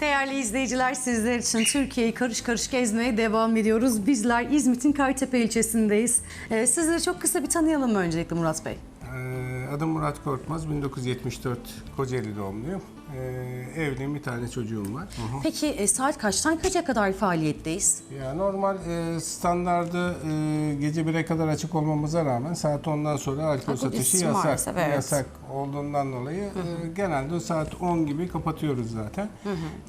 Değerli izleyiciler sizler için Türkiye'yi karış karış gezmeye devam ediyoruz. Bizler İzmit'in Kartepe ilçesindeyiz. Ee, sizleri çok kısa bir tanıyalım öncelikle Murat Bey? Ee, Adım Murat Korkmaz, 1974 Kocaeli doğumluyum. Ee, Evliyim, bir tane çocuğum var. Peki e, saat kaçtan kaça kadar faaliyetteyiz? Ya normal e, standardı e, gece 1'e kadar açık olmamıza rağmen saat 10'dan sonra alkol Alkol satışı yasak. maalesef, evet. Yasak olduğundan dolayı e, genelde saat 10 gibi kapatıyoruz zaten.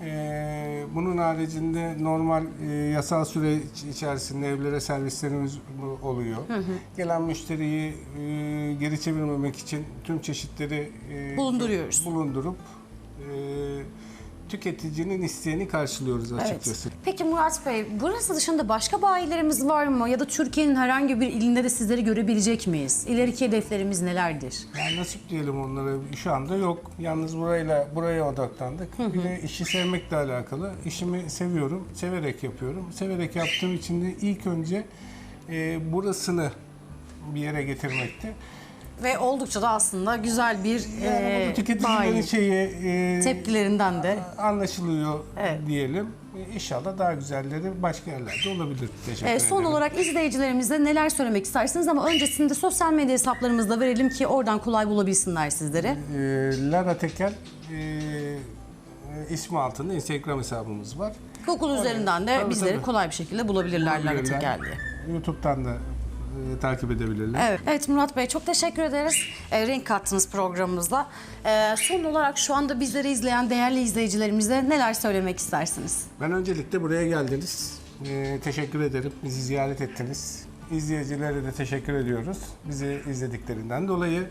E, bunun haricinde normal e, yasal süre iç- içerisinde evlere servislerimiz bu- oluyor. Gelen müşteriyi e, geri çevirmemek için tüm çeşitleri e, Bulunduruyoruz. bulundurup tüketicinin isteğini karşılıyoruz açıkçası. Peki Murat Bey, burası dışında başka bayilerimiz var mı? Ya da Türkiye'nin herhangi bir ilinde de sizleri görebilecek miyiz? İleriki hedeflerimiz nelerdir? Yani nasip diyelim onlara şu anda yok. Yalnız burayla buraya odaklandık. Bir de işi sevmekle alakalı. İşimi seviyorum, severek yapıyorum. Severek yaptığım için de ilk önce e, burasını bir yere getirmekti. Ve oldukça da aslında güzel bir Yani e, bu tüketicilerin bayi. şeyi e, Tepkilerinden de anlaşılıyor Evet. diyelim. E, İnşallah daha güzelleri başka yerlerde olabilir. Teşekkür Ee, ederim. son olarak izleyicilerimize neler söylemek istersiniz ama öncesinde sosyal medya hesaplarımızda verelim ki oradan kolay bulabilsinler sizleri. E, Lara Tekel e, e, ismi altında Instagram hesabımız var. Google üzerinden de Tabii, bizleri tabii. kolay bir şekilde bulabilirler Lara Bulabilirler. Tekel diye. YouTube'dan da e, takip edebilirler. Evet. evet Murat Bey çok teşekkür ederiz. Ee, renk kattınız programımızla. Ee, son olarak şu anda bizleri izleyen değerli izleyicilerimize neler söylemek istersiniz? Ben öncelikle buraya geldiniz. E, teşekkür ederim. Bizi ziyaret ettiniz. İzleyicilere de teşekkür ediyoruz. Bizi izlediklerinden dolayı.